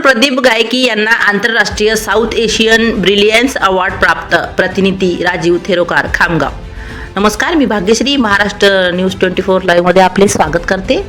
प्रदीप गायकी यांना आंतरराष्ट्रीय साऊथ एशियन ब्रिलियन्स अवॉर्ड प्राप्त. प्रतिनिधी राजीव थेरोकार खामगाव. नमस्कार मी Bhagyashree Maharashtra news twenty four लाईव्हमध्ये आपले स्वागत करते.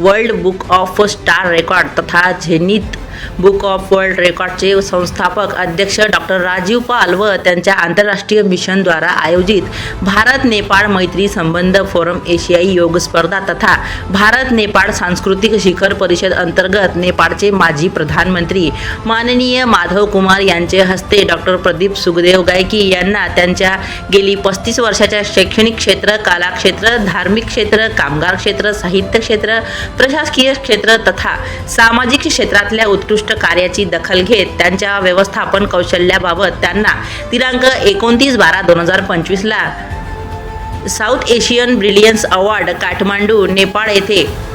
World book of star record तथा झेनित बुक ऑफ वर्ल्ड रेकॉर्डचे संस्थापक अध्यक्ष डॉक्टर राजीव पाल व त्यांच्या आंतरराष्ट्रीय मिशनद्वारा आयोजित भारत नेपाळ मैत्री संबंध फोरम एशियाई योग स्पर्धा तथा भारत नेपाळ सांस्कृतिक शिखर परिषद अंतर्गत नेपाळचे माजी प्रधानमंत्री माननीय माधव कुमार यांचे हस्ते डॉक्टर प्रदीप सुखदेव गायकी यांना त्यांच्या गेली पस्तीस वर्षाच्या शैक्षणिक क्षेत्र कलाक्षेत्र धार्मिक क्षेत्र कामगार क्षेत्र साहित्य क्षेत्र प्रशासकीय क्षेत्र तथा सामाजिक क्षेत्रातल्या उत्कृष्ट कार्याची दखल घेत त्यांच्या व्यवस्थापन कौशल्याबाबत त्यांना दिनांक एकोणतीस बारा दोन हजार पंचवीसला South Asian Brilliance Award Kathmandu Nepal येथे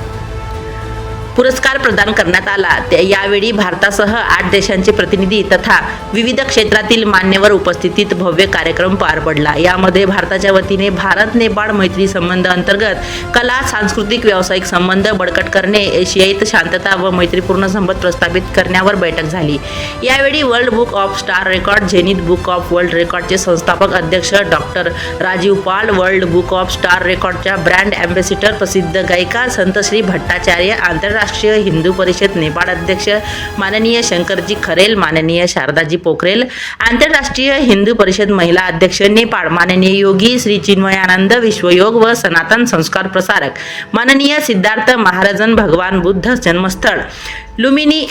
पुरस्कार प्रदान करण्यात आला. यावेळी भारतासह आठ देशांचे प्रतिनिधी तथा विविध क्षेत्रातील मान्यवर उपस्थितीत भव्य कार्यक्रम पार पडला. यामध्ये भारताच्या वतीने भारत नेपाळ मैत्री संबंध अंतर्गत कला सांस्कृतिक व्यावसायिक संबंध बळकट करणे एशियाईत शांतता व मैत्रीपूर्ण संबंध प्रस्थापित करण्यावर बैठक झाली. यावेळी world book of star record Zenith book of world रेकॉर्डचे संस्थापक अध्यक्ष doctor Rajeev Pal world book of star रेकॉर्डच्या brand ambassador प्रसिद्ध गायिका संतश्री भट्टाचार्य आंतरराष्ट्रीय राष्ट्रीय हिंदू परिषद नेपाळ अध्यक्ष माननीय शंकरजी खरेल माननीय शारदाजी पोखरेल आंतरराष्ट्रीय हिंदू परिषद महिला अध्यक्ष नेपाळ माननीय योगी श्री चिन्मयानंद विश्वयोग व सनातन संस्कार प्रसारक माननीय सिद्धार्थ महाराजन भगवान बुद्ध जन्मस्थळ लुमिनी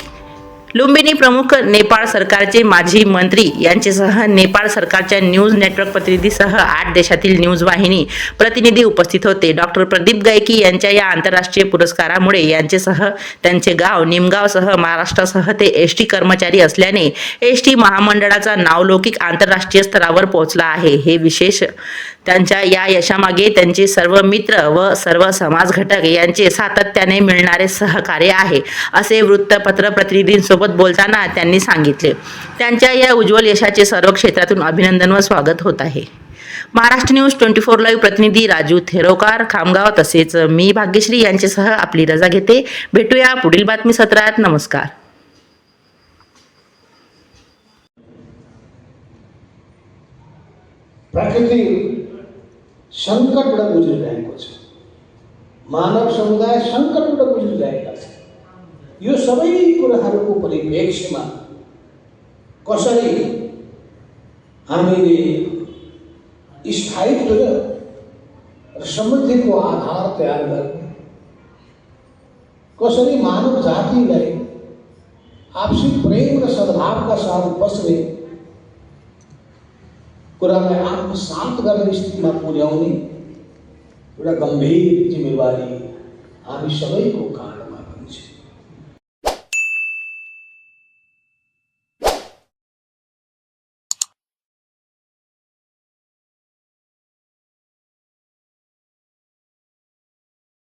लुंबिनी प्रमुख नेपाळ सरकारचे माजी मंत्री यांचेसह नेपाळ सरकारच्या न्यूज नेटवर्क प्रतिनिधीसह आठ देशातील न्यूज वाहिनी प्रतिनिधी उपस्थित होते. डॉक्टर प्रदीप गायकी यांच्या या आंतरराष्ट्रीय पुरस्कारामुळे यांचेसह त्यांचे गाव निमगावसह महाराष्ट्रासह ते एस टी कर्मचारी असल्याने एस टी महामंडळाचा नावलौकिक आंतरराष्ट्रीय स्तरावर पोहोचला आहे. हे विशेष त्यांच्या या यशामागे त्यांचे सर्व मित्र व सर्व समाज घटक यांचे सातत्याने मिळणारे सहकार्य आहे. असे वृत्तपत्र प्रतिनिधींसोबत बोलताना त्यांनी सांगितले त्यांच्या या उज्ज्वल यशाचे सर्व क्षेत्रातून अभिनंदन व स्वागत होत आहे. Maharashtra news twenty four live प्रतिनिधी राजू थेरोकार खामगाव तसेच मी भाग्यश्री यांच्यासह आपली रजा घेते. भेटूया पुढील बातमी सत्रात. नमस्कार. प्रकृति संकट गुजर जाएगा मानव समुदाय संकट गुजर जाएगा यो सबै कुराहरूको परिप्रेक्ष्यमा कसरी हामीले स्थायित्व र समृद्धिको आधार तयार गर्ने? कसरी मानव जातिलाई आपसी प्रेम र सद्भावका साथ बस्ने कुरालाई आत्मशान्त गर्ने स्थितिमा पुर्याउने एउटा गम्भीर जिम्मेवारी हामी सबैको कारण